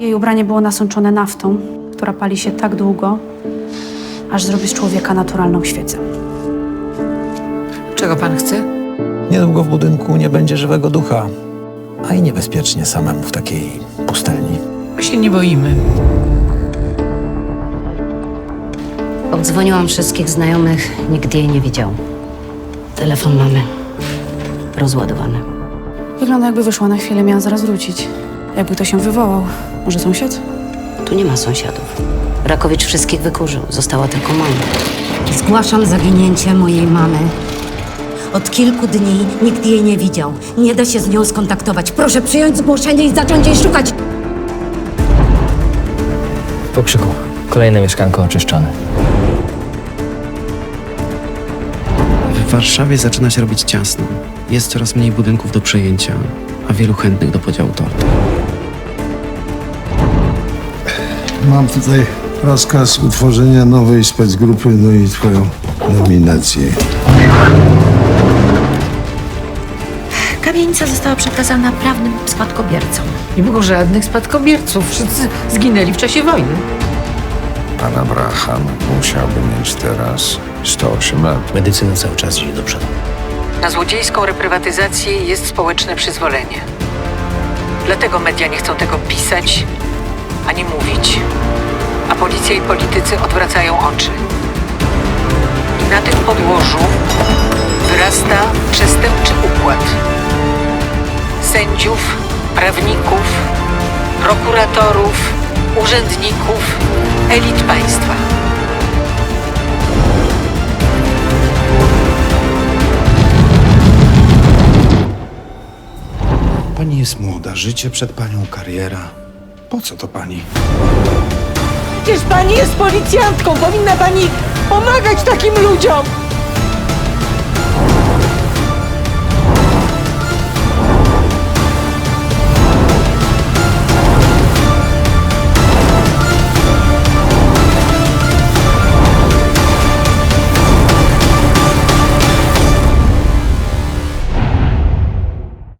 Jej ubranie było nasączone naftą, która pali się tak długo, aż zrobi z człowieka naturalną świecę. Czego pan chce? Niedługo w budynku nie będzie żywego ducha, a i niebezpiecznie samemu w takiej pustelni. My się nie boimy. Obdzwoniłam wszystkich znajomych, nikt jej nie widział. Telefon mamy rozładowany. Wygląda jakby wyszła na chwilę, miała zaraz wrócić. Jakby to się wywołał. Może sąsiad? Tu nie ma sąsiadów. Rakowicz wszystkich wykurzył, została tylko mama. Zgłaszam zaginięcie mojej mamy. Od kilku dni nikt jej nie widział. Nie da się z nią skontaktować. Proszę przyjąć zgłoszenie i zacząć jej szukać. Po krzyku. Kolejne mieszkanko oczyszczone. W Warszawie zaczyna się robić ciasno. Jest coraz mniej budynków do przejęcia, a wielu chętnych do podziału tortu. Mam tutaj rozkaz utworzenia nowej specgrupy, no i twoją nominację. Kamienica została przekazana prawnym spadkobiercom. Nie było żadnych spadkobierców. Wszyscy zginęli w czasie wojny. Pan Abraham musiałby mieć teraz 108 lat. Medycyna cały czas idzie do przodu. Na złodziejską reprywatyzację jest społeczne przyzwolenie. Dlatego media nie chcą tego pisać ani mówić. A policja i politycy odwracają oczy. I na tym podłożu wyrasta przestępczy układ. Sędziów, prawników, prokuratorów, urzędników, elit państwa. Pani jest młoda, życie przed panią, kariera. Po co to pani? Przecież pani jest policjantką, powinna pani pomagać takim ludziom!